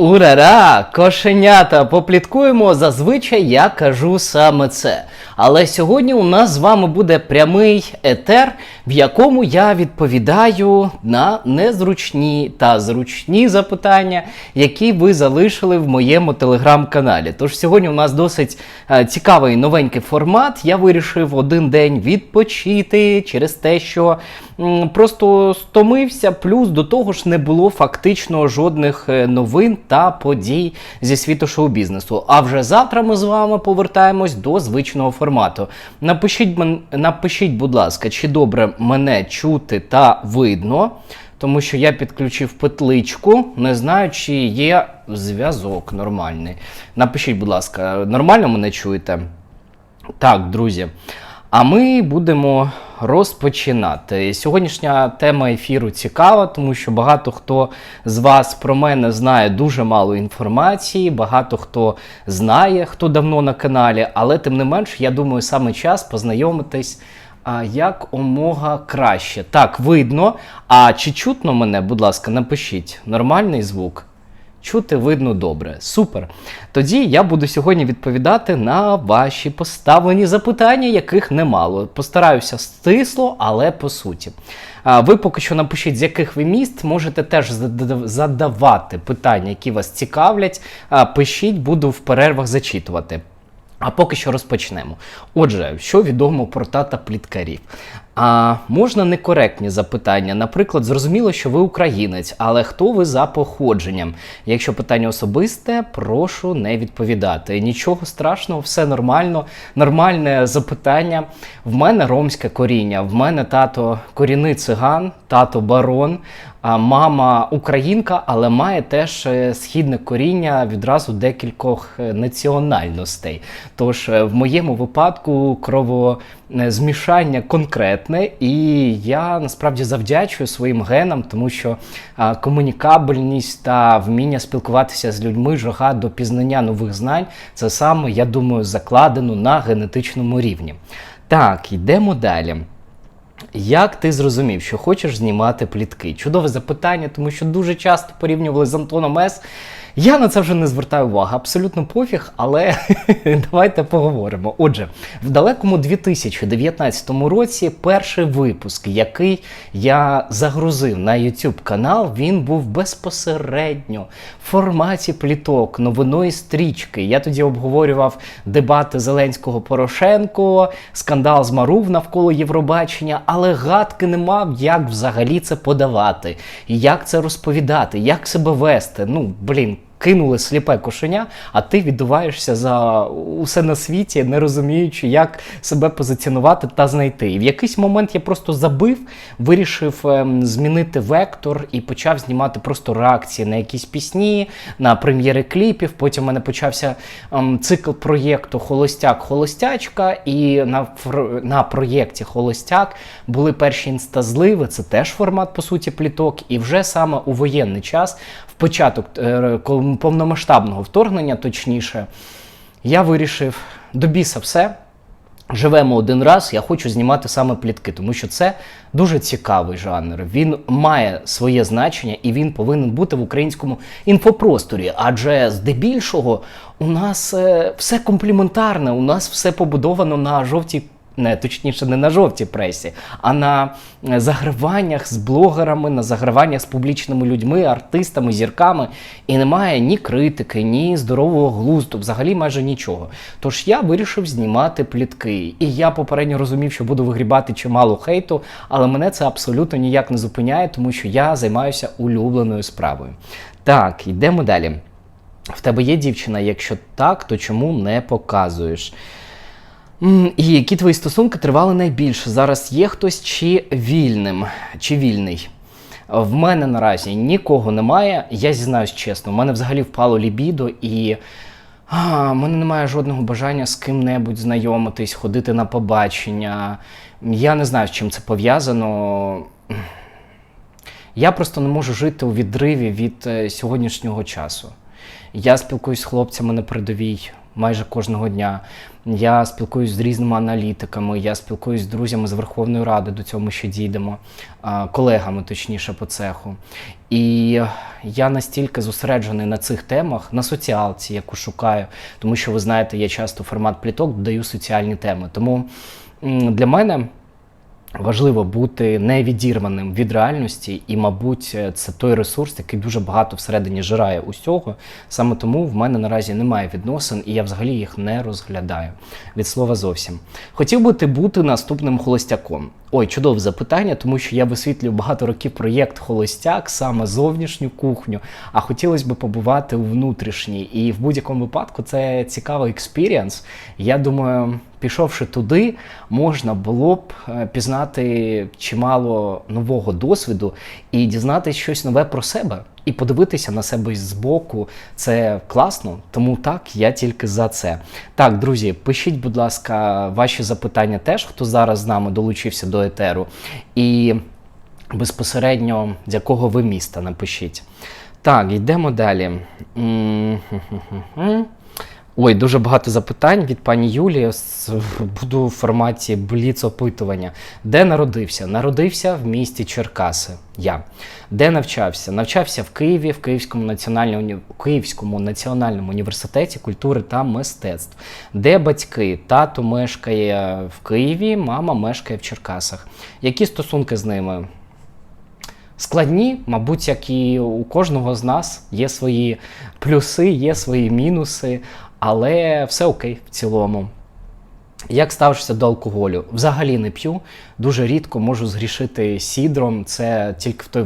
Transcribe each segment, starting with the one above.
Урара! Кошенята! Попліткуємо. Зазвичай я кажу саме це. Але сьогодні у нас з вами буде прямий етер, в якому я відповідаю на незручні та зручні запитання, які ви залишили в моєму телеграм-каналі. Тож сьогодні у нас досить е, цікавий новенький формат. Я вирішив один день відпочити через те, що просто стомився. Плюс до того ж не було фактично жодних е, новин та подій зі світу шоу-бізнесу. А вже завтра ми з вами повертаємось до звичного формату. Напишіть, напишіть, будь ласка, чи добре мене чути та видно. Тому що я підключив петличку, не знаю, чи є зв'язок нормальний. Напишіть, будь ласка, нормально мене чуєте? Так, друзі. А ми будемо розпочинати. Сьогоднішня тема ефіру цікава, тому що багато хто з вас про мене знає дуже мало інформації, багато хто знає, хто давно на каналі, але тим не менш, я думаю, саме час познайомитись. А як омога краще? Так, видно. А чи чутно мене, будь ласка, напишіть. Нормальний звук? Чути видно добре. Супер. Тоді я буду сьогодні відповідати на ваші поставлені запитання, яких немало. Постараюся стисло, але по суті. Ви поки що напишіть, з яких ви міст, можете теж задавати питання, які вас цікавлять. Пишіть, буду в перервах зачитувати. А поки що розпочнемо. Отже, що відомо про тата пліткарів? А можна некоректні запитання. Наприклад, зрозуміло, що ви українець, але хто ви за походженням? Якщо питання особисте, прошу не відповідати. Нічого страшного, все нормально. Нормальне запитання. В мене ромське коріння, в мене тато корінний циган, тато барон. Мама українка, але має теж е, східне коріння відразу декількох е, національностей. Тож е, в моєму випадку кровозмішання конкретне, і я насправді завдячую своїм генам, тому що комунікабельність та вміння спілкуватися з людьми, жага до пізнання нових знань це саме, я думаю, закладено на генетичному рівні. Так, йдемо далі. Як ти зрозумів, що хочеш знімати плітки? Чудове запитання, тому що дуже часто порівнювали з Антоном С. Я на це вже не звертаю уваги, абсолютно пофіг, але давайте поговоримо. Отже, в далекому 2019 році перший випуск, який я загрузив на YouTube канал, він був безпосередньо в форматі пліток, новиної стрічки. Я тоді обговорював дебати Зеленського Порошенко, скандал з Марув навколо Євробачення, але гадки не мав, як взагалі це подавати, як це розповідати, як себе вести. Ну, блін. Кинули сліпе кошеня, а ти віддуваєшся за усе на світі, не розуміючи, як себе позиціонувати та знайти. І в якийсь момент я просто забив, вирішив ем, змінити вектор і почав знімати просто реакції на якісь пісні, на прем'єри кліпів. Потім у мене почався ем, цикл проєкту Холостяк-Холостячка, і на, на проєкті Холостяк були перші інстазливи, це теж формат, по суті, пліток. І вже саме у воєнний час, в початок е, кол- повномасштабного вторгнення, точніше, я вирішив до біса все. Живемо один раз, я хочу знімати саме плітки, тому що це дуже цікавий жанр. Він має своє значення і він повинен бути в українському інфопросторі. Адже здебільшого у нас е, все компліментарне, у нас все побудовано на жовтій. Не, точніше, не на жовтій пресі, а на е, заграваннях з блогерами, на заграваннях з публічними людьми, артистами, зірками. І немає ні критики, ні здорового глузду, взагалі майже нічого. Тож я вирішив знімати плітки. І я попередньо розумів, що буду вигрібати чимало хейту, але мене це абсолютно ніяк не зупиняє, тому що я займаюся улюбленою справою. Так, йдемо далі. В тебе є дівчина? Якщо так, то чому не показуєш? І які твої стосунки тривали найбільше? Зараз є хтось чи вільним, чи вільний? В мене наразі нікого немає. Я зізнаюсь чесно, в мене взагалі впало лібідо, і а, в мене немає жодного бажання з ким-небудь знайомитись, ходити на побачення. Я не знаю, з чим це пов'язано. Я просто не можу жити у відриві від е, сьогоднішнього часу. Я спілкуюсь з хлопцями на передовій майже кожного дня. Я спілкуюсь з різними аналітиками, я спілкуюсь з друзями з Верховної Ради, до цього ще дійдемо, колегами, точніше, по цеху. І я настільки зосереджений на цих темах, на соціалці, яку шукаю, тому що ви знаєте, я часто формат пліток додаю соціальні теми. Тому для мене важливо бути невідірваним від реальності, і, мабуть, це той ресурс, який дуже багато всередині жирає усього. Саме тому в мене наразі немає відносин, і я взагалі їх не розглядаю від слова зовсім. Хотів би ти бути наступним холостяком. Ой, чудове запитання, тому що я висвітлюю багато років проєкт Холостяк, саме зовнішню кухню. А хотілося б побувати у внутрішній. І в будь-якому випадку це цікавий експірієнс. Я думаю, пішовши туди, можна було б е, пізнати чимало нового досвіду і дізнатися щось нове про себе. І подивитися на себе збоку це класно, тому так, я тільки за це. Так, друзі, пишіть, будь ласка, ваші запитання теж, хто зараз з нами долучився до етеру. І безпосередньо з якого ви міста напишіть. Так, йдемо далі. Ой, дуже багато запитань від пані Юлії. Буду в форматі бліц опитування. Де народився? Народився в місті Черкаси. Я. Де навчався? Навчався в Києві, в Київському національному, Київському національному університеті культури та мистецтв. Де батьки? Тато мешкає в Києві, мама мешкає в Черкасах. Які стосунки з ними? Складні, мабуть, як і у кожного з нас, є свої плюси, є свої мінуси, але все окей в цілому. Як ставишся до алкоголю? Взагалі не п'ю. Дуже рідко можу згрішити сідром. Це тільки в той,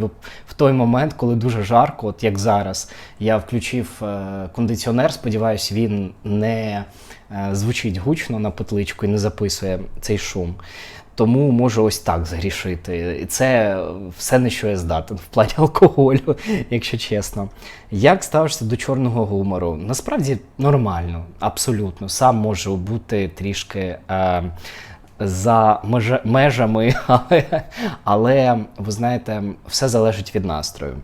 в той момент, коли дуже жарко, от як зараз. Я включив е, кондиціонер, сподіваюсь, він не е, звучить гучно на петличку і не записує цей шум. Тому можу ось так згрішити. І це все, на що я здатен в плані алкоголю, якщо чесно. Як ставишся до чорного гумору? Насправді нормально, абсолютно. Сам можу бути трішки. Е, за межа- межами, але, але ви знаєте, все залежить від настрою.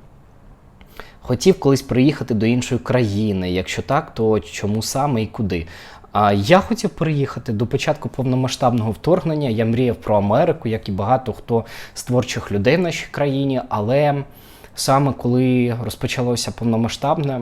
Хотів колись приїхати до іншої країни. Якщо так, то чому саме і куди? Я хотів приїхати до початку повномасштабного вторгнення. Я мріяв про Америку, як і багато хто з творчих людей в нашій країні. Але саме коли розпочалося повномасштабне,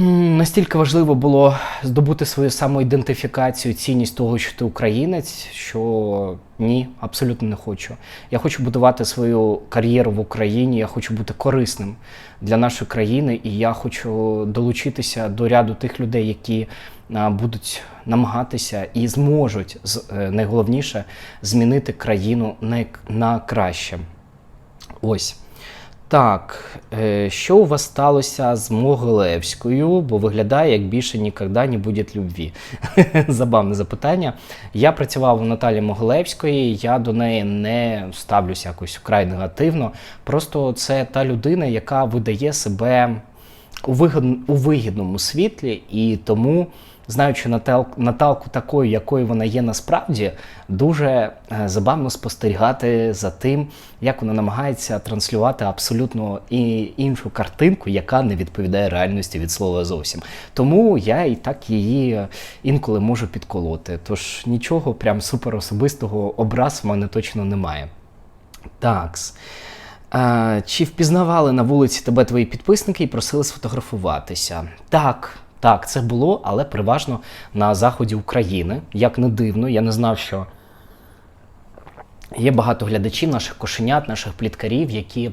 Настільки важливо було здобути свою самоідентифікацію, цінність того, що ти українець, що ні, абсолютно не хочу. Я хочу будувати свою кар'єру в Україні, я хочу бути корисним для нашої країни, і я хочу долучитися до ряду тих людей, які будуть намагатися і зможуть е, найголовніше змінити країну на краще. Ось. Так, е, що у вас сталося з Могилевською, бо виглядає, як більше ніколи не буде любві. Забавне запитання. Я працював у Наталі Могилевської, я до неї не ставлюся якось вкрай негативно. Просто це та людина, яка видає себе у вигідному світлі, і тому, знаючи Натал... Наталку такою, якою вона є насправді, дуже е, забавно спостерігати за тим, як вона намагається транслювати абсолютно і іншу картинку, яка не відповідає реальності від слова зовсім. Тому я і так її е, інколи можу підколоти. Тож нічого прям супер особистого образ в мене точно немає. Такс. А, чи впізнавали на вулиці тебе твої підписники і просили сфотографуватися? Так, так, це було, але переважно на заході України. Як не дивно, я не знав, що є багато глядачів, наших кошенят, наших пліткарів, які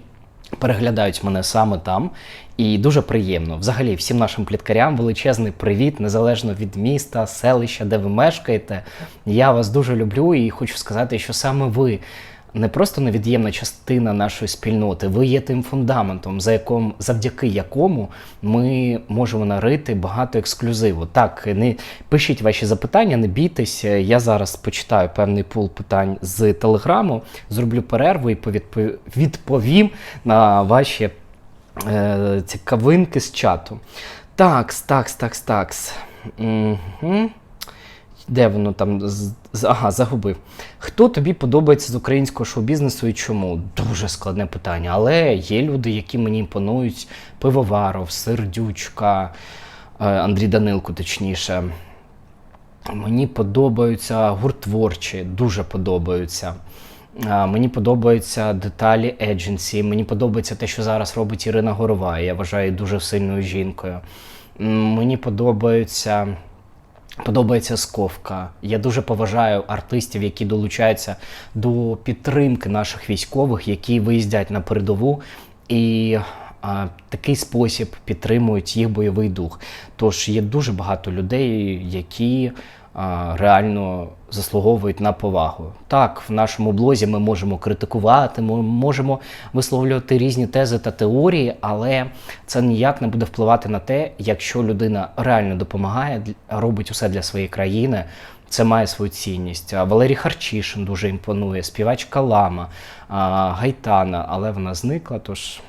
переглядають мене саме там. І дуже приємно. Взагалі, всім нашим пліткарям величезний привіт, незалежно від міста, селища, де ви мешкаєте. Я вас дуже люблю і хочу сказати, що саме ви не просто невід'ємна частина нашої спільноти, ви є тим фундаментом, за яком, завдяки якому ми можемо нарити багато ексклюзиву. Так, не пишіть ваші запитання, не бійтесь. Я зараз почитаю певний пул питань з телеграму, зроблю перерву і повідпо- відповім на ваші е, цікавинки з чату. Такс, такс, такс, такс. Угу. Де воно там? Ага, загубив. Хто тобі подобається з українського шоу-бізнесу і чому? Дуже складне питання. Але є люди, які мені імпонують: Пивоваров, Сердючка. Андрій Данилко, точніше. Мені подобаються гуртворчі, дуже подобаються. Мені подобаються деталі Agency, мені подобається те, що зараз робить Ірина Горова. Я вважаю дуже сильною жінкою. Мені подобаються. Подобається сковка. Я дуже поважаю артистів, які долучаються до підтримки наших військових, які виїздять на передову і а, такий спосіб підтримують їх бойовий дух. Тож є дуже багато людей, які реально заслуговують на повагу. Так, в нашому блозі ми можемо критикувати, ми можемо висловлювати різні тези та теорії, але це ніяк не буде впливати на те, якщо людина реально допомагає, робить усе для своєї країни. Це має свою цінність. Валерій Харчишин дуже імпонує, співачка Лама, Гайтана, але вона зникла, тож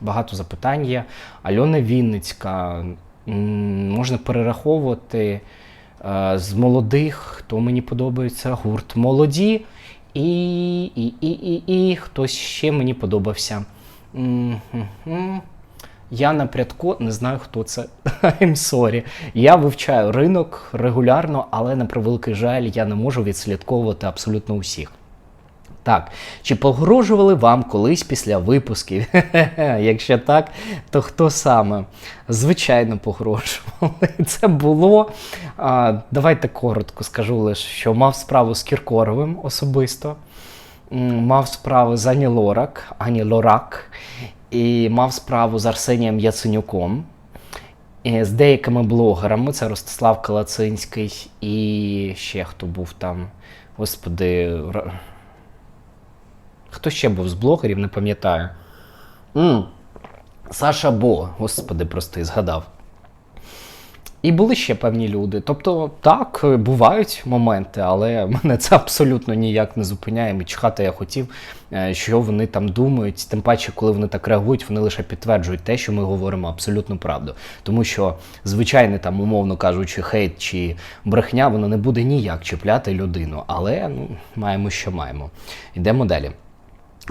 багато запитань є. Альона Вінницька, можна перераховувати з молодих, хто мені подобається, гурт молоді. І, і, і, і, і хтось ще мені подобався. Я Прядко не знаю, хто це. I'm sorry. Я вивчаю ринок регулярно, але на превеликий жаль, я не можу відслідковувати абсолютно усіх. Так, чи погрожували вам колись після випусків? Якщо так, то хто саме? Звичайно, погрожували. Це було. А, давайте коротко скажу лише, що мав справу з Кіркоровим особисто, мав справу з Ані Лорак, Ані Лорак, і мав справу з Арсенієм Яценюком. З деякими блогерами, це Ростислав Калацинський і ще хто був там. Господи, Хто ще був з блогерів, не пам'ятаю. Саша Бо, господи, прости, згадав. І були ще певні люди. Тобто, так, бувають моменти, але мене це абсолютно ніяк не зупиняє. І чхати я хотів, е, що вони там думають. Тим паче, коли вони так реагують, вони лише підтверджують те, що ми говоримо абсолютно правду. Тому що звичайний там, умовно кажучи, хейт чи брехня, воно не буде ніяк чіпляти людину. Але ну, маємо, що маємо. Йдемо далі.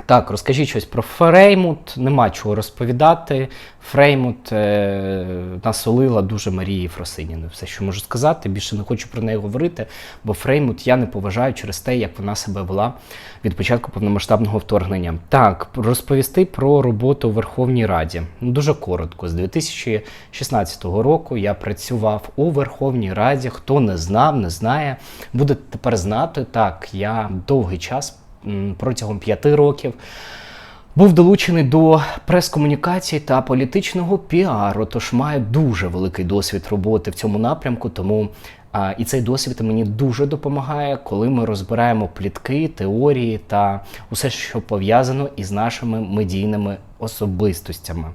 Так, розкажіть щось про Фреймут. Нема чого розповідати. Фреймут е, насолила дуже Марії Фросиніною. Все, що можу сказати. Більше не хочу про неї говорити, бо Фреймут я не поважаю через те, як вона себе вела від початку повномасштабного вторгнення. Так, розповісти про роботу у Верховній Раді. Ну, Дуже коротко. З 2016 року я працював у Верховній Раді. Хто не знав, не знає, буде тепер знати. Так, я довгий час протягом п'яти років. Був долучений до прес-комунікації та політичного піару, тож маю дуже великий досвід роботи в цьому напрямку. Тому а, і цей досвід мені дуже допомагає, коли ми розбираємо плітки, теорії та усе, що пов'язано із нашими медійними особистостями.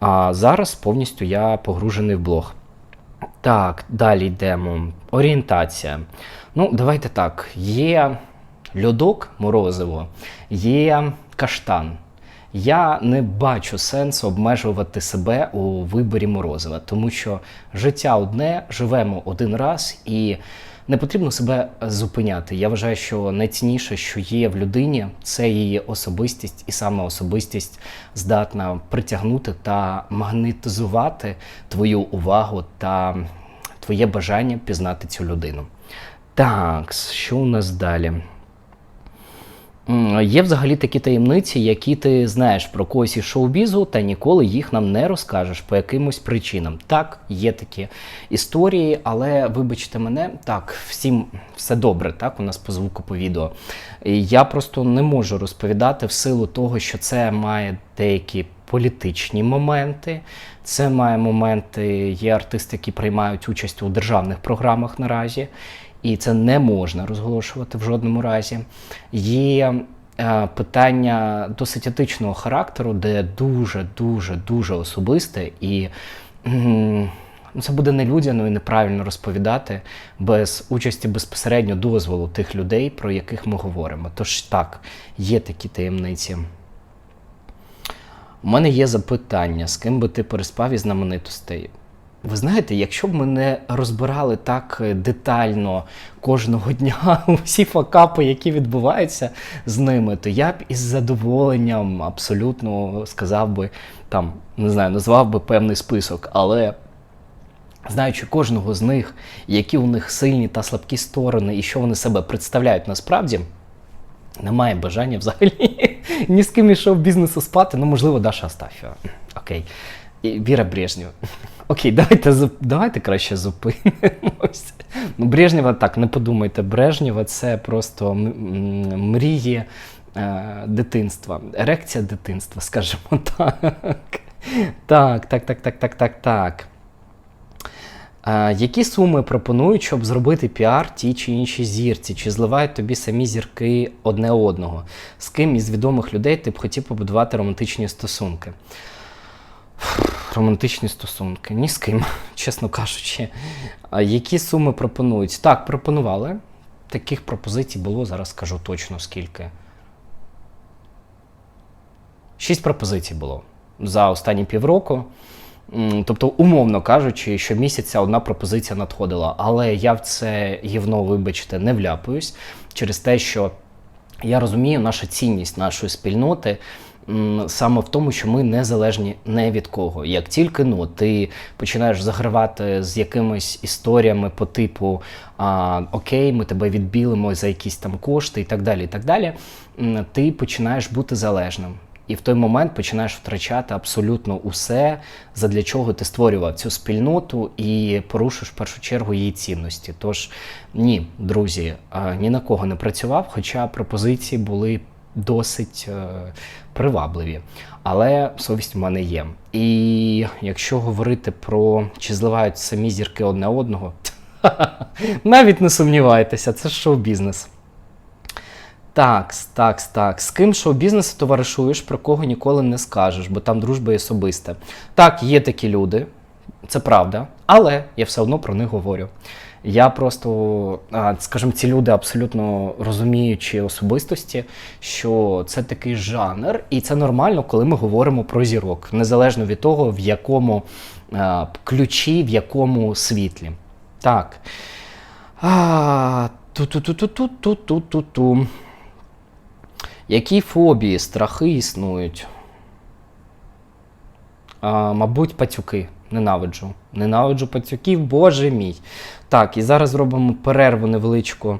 А зараз повністю я погружений в блог. Так, далі йдемо. Орієнтація. Ну, давайте так. Є льодок морозиво, є каштан. Я не бачу сенсу обмежувати себе у виборі морозива, тому що життя одне, живемо один раз і не потрібно себе зупиняти. Я вважаю, що найцінніше, що є в людині, це її особистість, і саме особистість здатна притягнути та магнетизувати твою увагу та твоє бажання пізнати цю людину. Так, що у нас далі? Є взагалі такі таємниці, які ти знаєш про когось із шоу-бізу, та ніколи їх нам не розкажеш по якимось причинам. Так, є такі історії, але вибачте мене, так, всім все добре, так, у нас по звуку по відео. Я просто не можу розповідати в силу того, що це має деякі політичні моменти. Це має моменти, є артисти, які приймають участь у державних програмах наразі і це не можна розголошувати в жодному разі. Є е, питання досить етичного характеру, де дуже, дуже, дуже особисте, і ну, це буде нелюдяно і неправильно розповідати без участі безпосередньо дозволу тих людей, про яких ми говоримо. Тож так, є такі таємниці. У мене є запитання, з ким би ти переспав із знаменитостей? Ви знаєте, якщо б ми не розбирали так е, детально кожного дня усі факапи, які відбуваються з ними, то я б із задоволенням абсолютно сказав би там, не знаю, назвав би певний список, але знаючи кожного з них, які у них сильні та слабкі сторони і що вони себе представляють насправді. Немає бажання взагалі ні з ким ішов бізнесу спати. Ну, можливо, Даша Астафєва. Окей. І Віра Брежнєва. Окей, давайте давайте краще зупинимось. Ну, Брежнєва, так, не подумайте, Брежнєва це просто мрії е, дитинства, ерекція дитинства, скажімо так. Так, так, так, так, так, так, так. А, які суми пропонують, щоб зробити піар тій чи іншій зірці? Чи зливають тобі самі зірки одне одного? З ким із відомих людей ти б хотів побудувати романтичні стосунки? Романтичні стосунки. Ні з ким, чесно кажучи. А які суми пропонують? Так, пропонували. Таких пропозицій було, зараз скажу точно скільки. Шість пропозицій було за останні півроку. Тобто, умовно кажучи, щомісяця одна пропозиція надходила. Але я в це гівно, вибачте, не вляпуюсь через те, що я розумію, наша цінність нашої спільноти саме в тому, що ми незалежні не від кого. Як тільки ну, ти починаєш загравати з якимись історіями по типу а, Окей, ми тебе відбілимо за якісь там кошти і так далі. і так далі, Ти починаєш бути залежним. І в той момент починаєш втрачати абсолютно усе, задля чого ти створював цю спільноту і порушиш в першу чергу її цінності. Тож ні, друзі, ні на кого не працював, хоча пропозиції були досить е, привабливі. Але совість в мене є. І якщо говорити про чи зливають самі зірки одне одного, навіть не сумнівайтеся, це шоу-бізнес. Такс, такс, так. З ким шоу-бізнесу товаришуєш, про кого ніколи не скажеш, бо там дружба і особиста. Так, є такі люди, це правда, але я все одно про них говорю. Я просто, скажімо, ці люди абсолютно розуміючи особистості, що це такий жанр, і це нормально, коли ми говоримо про зірок, незалежно від того, в якому ключі, в якому світлі. Так. Ту-ту-ту-ту-ту-ту-ту-ту. Які фобії, страхи існують? А, мабуть, пацюки. Ненавиджу. Ненавиджу пацюків, боже мій. Так, і зараз зробимо перерву невеличку.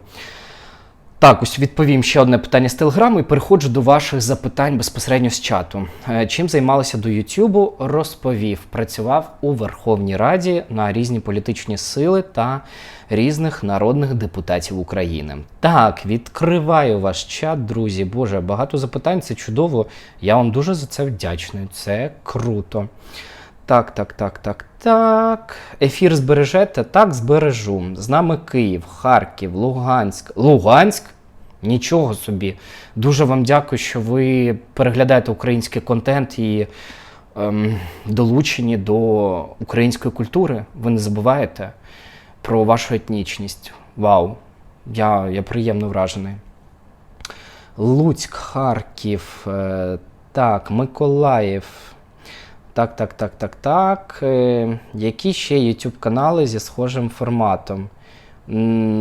Так, ось відповім ще одне питання з телеграму і переходжу до ваших запитань безпосередньо з чату. Е, Чим займалися до Ютубу? Розповів. Працював у Верховній Раді на різні політичні сили та різних народних депутатів України. Так, відкриваю ваш чат, друзі. Боже, багато запитань, це чудово. Я вам дуже за це вдячний. Це круто. Так, так, так, так, так. Ефір збережете? Так, збережу. З нами Київ, Харків, Луганськ. Луганськ? Нічого собі. Дуже вам дякую, що ви переглядаєте український контент і ем, долучені до української культури. Ви не забуваєте про вашу етнічність. Вау! Я, я приємно вражений. Луцьк, Харків, е, так, Миколаїв. Так, так, так, так, так. Е, які ще YouTube канали зі схожим форматом?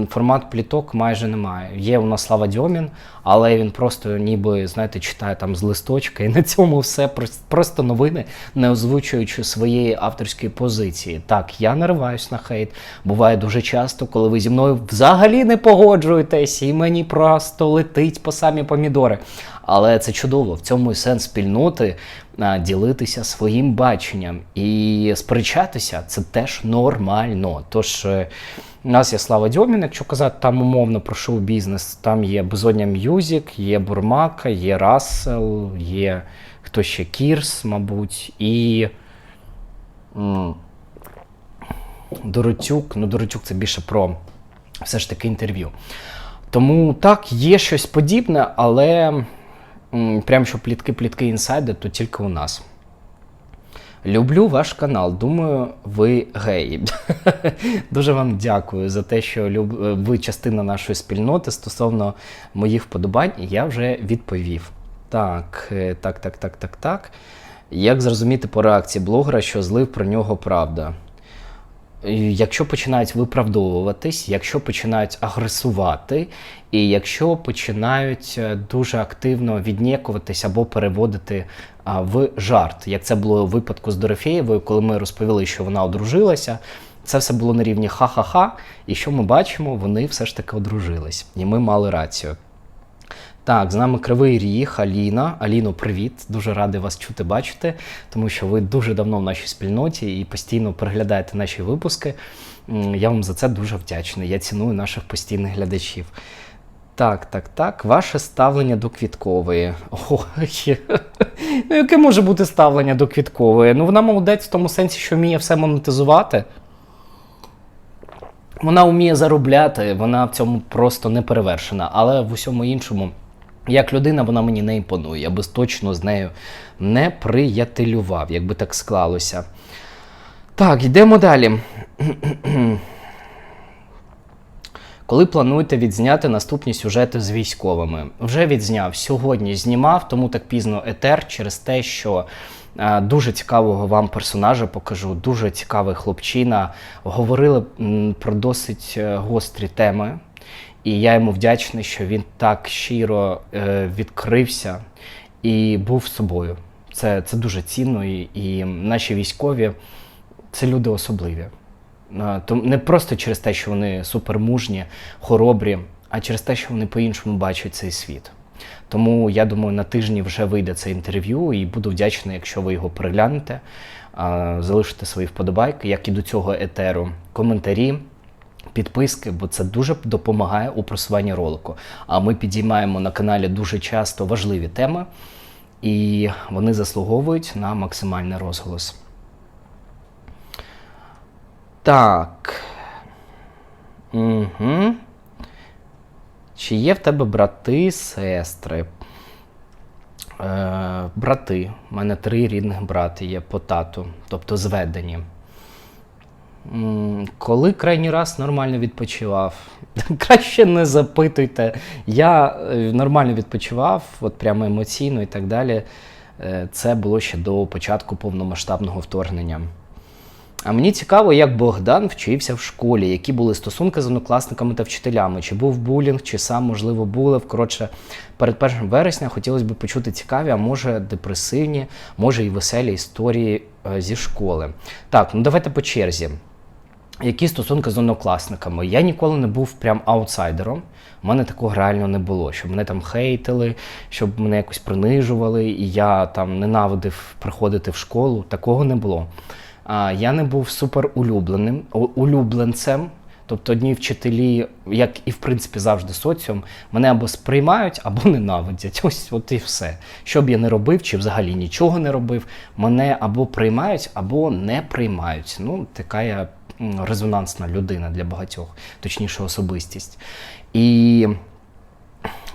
Формат пліток майже немає. Є у нас Слава Дьомін, але він просто ніби, знаєте, читає там з листочка, і на цьому все просто новини, не озвучуючи своєї авторської позиції. Так, я нариваюсь на хейт. Буває дуже часто, коли ви зі мною взагалі не погоджуєтесь, і мені просто летить по самі помідори. Але це чудово. В цьому і сенс спільноти ділитися своїм баченням і сперечатися це теж нормально. Тож е, у нас є Слава Дьомін, якщо казати там умовно про шоу-бізнес, там є Безодня М'юзік, є Бурмака, є Рассел, є хто ще Кірс, мабуть, і. Доротюк. Ну, Доротюк це більше про все ж таки інтерв'ю. Тому так, є щось подібне, але прям що плітки-плітки інсайди, то тільки у нас. Люблю ваш канал. Думаю, ви геї. Дуже вам дякую за те, що е, ви частина нашої спільноти стосовно моїх вподобань. Я вже відповів. Так, е, так, так, так, так, так. Як зрозуміти по реакції блогера, що злив про нього правда? Якщо починають виправдовуватись, якщо починають агресувати, і якщо починають е, дуже активно віднікуватись або переводити в жарт, як це було у випадку з Дорофєєвою, коли ми розповіли, що вона одружилася, це все було на рівні ха-ха-ха. І що ми бачимо, вони все ж таки одружились. І ми мали рацію. Так, з нами Кривий Ріг, Аліна. Аліно, привіт. Дуже радий вас чути, бачити, тому що ви дуже давно в нашій спільноті і постійно переглядаєте наші випуски. Я вам за це дуже вдячний. Я ціную наших постійних глядачів. Так, так, так. Ваше ставлення до квіткової. Ой, ну яке може бути ставлення до квіткової? Ну вона молодець в тому сенсі, що вміє все монетизувати. Вона вміє заробляти, вона в цьому просто не перевершена. Але в усьому іншому, як людина, вона мені не імпонує. Я би точно з нею не приятелював, якби так склалося. Так, йдемо далі. Коли плануєте відзняти наступні сюжети з військовими? Вже відзняв. Сьогодні знімав, тому так пізно етер через те, що е, дуже цікавого вам персонажа покажу. Дуже цікавий хлопчина. Говорили м, про досить е, гострі теми. І я йому вдячний, що він так щиро е, відкрився і був собою. Це, це дуже цінно. І, і наші військові це люди особливі. То не просто через те, що вони супермужні, хоробрі, а через те, що вони по-іншому бачать цей світ. Тому я думаю, на тижні вже вийде це інтерв'ю, і буду вдячний, якщо ви його переглянете, залишите свої вподобайки, як і до цього етеру, коментарі. Підписки, бо це дуже допомагає у просуванні ролику. А ми підіймаємо на каналі дуже часто важливі теми, і вони заслуговують на максимальний розголос. Так. Угу. Чи є в тебе брати, сестри? Е, брати. У мене три рідних брати є по тату, тобто зведені. Коли крайній раз нормально відпочивав? Краще не запитуйте. Я е, нормально відпочивав, от прямо емоційно і так далі. Е, Це було ще до початку повномасштабного вторгнення. А мені цікаво, як Богдан вчився в школі, які були стосунки з однокласниками та вчителями, чи був булінг, чи сам, можливо, булив. Коротше, перед 1 вересня хотілося б почути цікаві, а може депресивні, може і веселі історії е, зі школи. Так, ну давайте по черзі. Які стосунки з однокласниками? Я ніколи не був прям аутсайдером. У мене такого реально не було, щоб мене там хейтили, щоб мене якось принижували, і я там ненавидив приходити в школу. Такого не було. А, я не був супер улюбленим, улюбленцем. Тобто одні вчителі, як і в принципі завжди соціум, мене або сприймають, або ненавидять. Ось от і все. Що б я не робив, чи взагалі нічого не робив, мене або приймають, або не приймають. Ну, така я резонансна людина для багатьох, точніше, особистість. І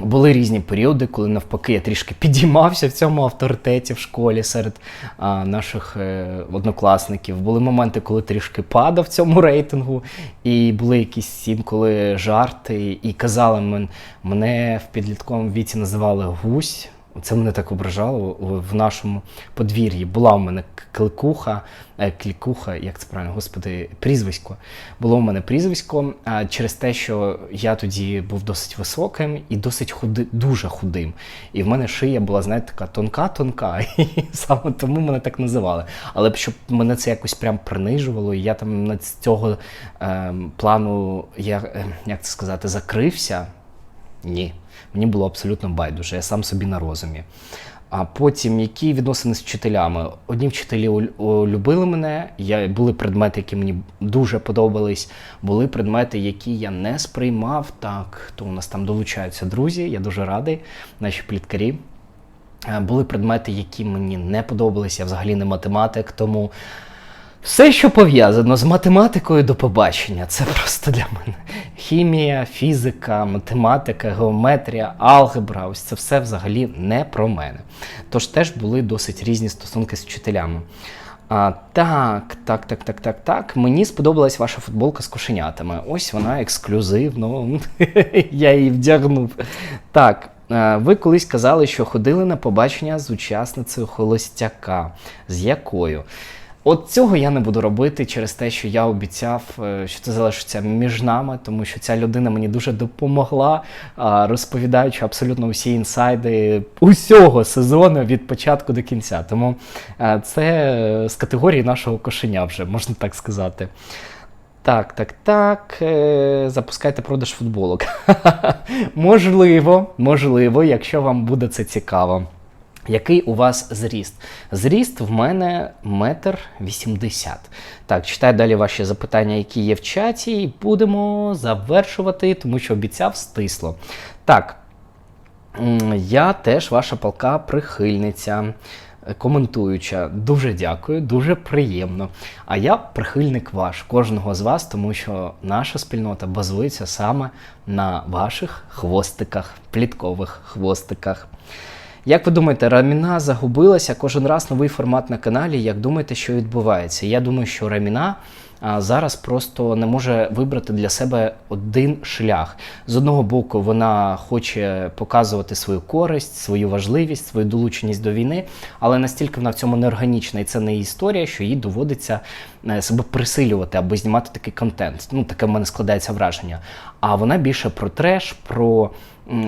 були різні періоди, коли навпаки я трішки підіймався в цьому авторитеті в школі серед а, наших е, однокласників. Були моменти, коли трішки падав в цьому рейтингу, і були якісь інколи жарти, і казали мен, мене в підлітковому віці називали гусь. Це мене так ображало в- в нашому подвір'ї. Була у мене кликуха, е, клікуха, як це правильно, господи, прізвисько. Було у мене прізвисько через те, що я тоді був досить високим і досить худи, дуже худим. І в мене шия була, знаєте, така тонка-тонка. І саме тому мене так називали. Але щоб мене це якось прям принижувало, і я там на цього е, плану, я, е, як це сказати, закрився. Ні, мені було абсолютно байдуже, я сам собі на розумі. А потім, які відносини з вчителями? Одні вчителі любили мене, я, були предмети, які мені дуже подобались, були предмети, які я не сприймав. Так, то у нас там долучаються друзі, я дуже радий, наші пліткарі. Е, Були предмети, які мені не подобалися, я взагалі не математик, тому все, що пов'язано з математикою до побачення, це просто для мене. Хімія, фізика, математика, геометрія, алгебра ось це все взагалі не про мене. Тож теж були досить різні стосунки з вчителями. А, так, так, так, так, так, так. Мені сподобалась ваша футболка з кошенятами. Ось вона ексклюзивно. Я її вдягнув. Так, е, ви колись казали, що ходили на побачення з учасницею холостяка. З якою? От цього я не буду робити через те, що я обіцяв, е, що це залишиться між нами, тому що ця людина мені дуже допомогла, розповідаючи абсолютно усі інсайди усього сезону від початку до кінця. Тому е, це е, з категорії нашого кошеня вже можна так сказати. Так, так, так. Е, запускайте продаж футболок. можливо, можливо, якщо вам буде це цікаво. Який у вас зріст? Зріст в мене метр вісімдесят. Так, читаю далі ваші запитання, які є в чаті, і будемо завершувати, тому що обіцяв стисло. Так, я теж ваша палка прихильниця, е, коментуюча. Дуже дякую, дуже приємно. А я прихильник ваш, кожного з вас, тому що наша спільнота базується саме на ваших хвостиках, пліткових хвостиках. Як ви думаєте, Раміна загубилася кожен раз новий формат на каналі? Як думаєте, що відбувається? Я думаю, що Раміна зараз просто не може вибрати для себе один шлях. З одного боку, вона хоче показувати свою користь, свою важливість, свою долученість до війни, але настільки вона в цьому неорганічна і це не історія, що їй доводиться е, себе присилювати або знімати такий контент. Ну, таке в мене складається враження. А вона більше про треш, про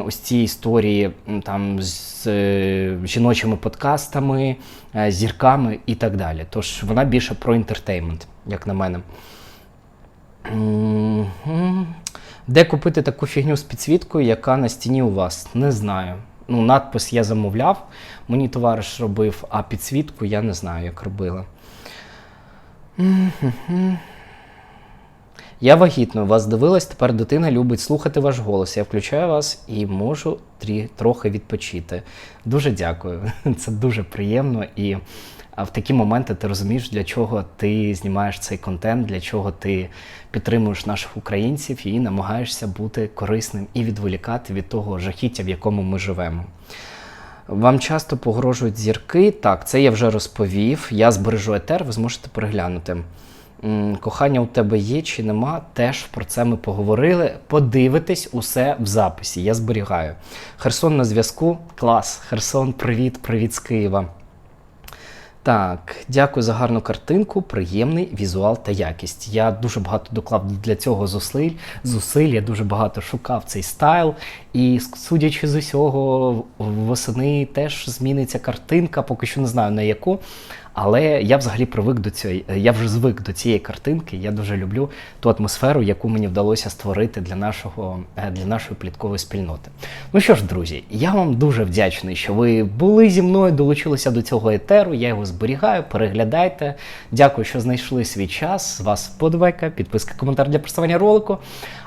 ось ці історії там з е, жіночими подкастами, е, зірками і так далі. Тож вона більше про інтертеймент, як на мене. Де купити таку фігню з підсвіткою, яка на стіні у вас? Не знаю. Ну, надпис я замовляв, мені товариш робив, а підсвітку я не знаю, як робила. Я вагітною вас дивилась, тепер дитина любить слухати ваш голос. Я включаю вас і можу трі, трохи відпочити. Дуже дякую. Це дуже приємно. І в такі моменти ти розумієш, для чого ти знімаєш цей контент, для чого ти підтримуєш наших українців і намагаєшся бути корисним і відволікати від того жахіття, в якому ми живемо. Вам часто погрожують зірки. Так, це я вже розповів. Я збережу етер, ви зможете переглянути. Кохання у тебе є чи нема, теж про це ми поговорили. Подивитись усе в записі. Я зберігаю. Херсон на зв'язку. Клас. Херсон, привіт, привіт з Києва. Так, дякую за гарну картинку, приємний візуал та якість. Я дуже багато доклав для цього зусиль. Зусиль, я дуже багато шукав цей стайл. І судячи з усього, восени теж зміниться картинка, поки що не знаю на яку. Але я взагалі привик до цієї, я вже звик до цієї картинки. Я дуже люблю ту атмосферу, яку мені вдалося створити для нашого е, для нашої пліткової спільноти. Ну що ж, друзі, я вам дуже вдячний, що ви були зі мною, долучилися до цього етеру. Я його зберігаю, переглядайте. Дякую, що знайшли свій час. З вас подобайка, підписка, коментар для просування ролику.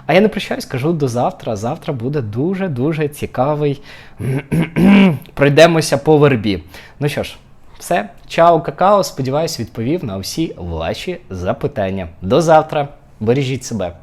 А я не прощаюсь, кажу до завтра. Завтра буде дуже дуже цікавий. Пройдемося по вербі. Ну що ж. Все, чао, какао. Сподіваюсь, відповів на всі ваші запитання. До завтра. Бережіть себе.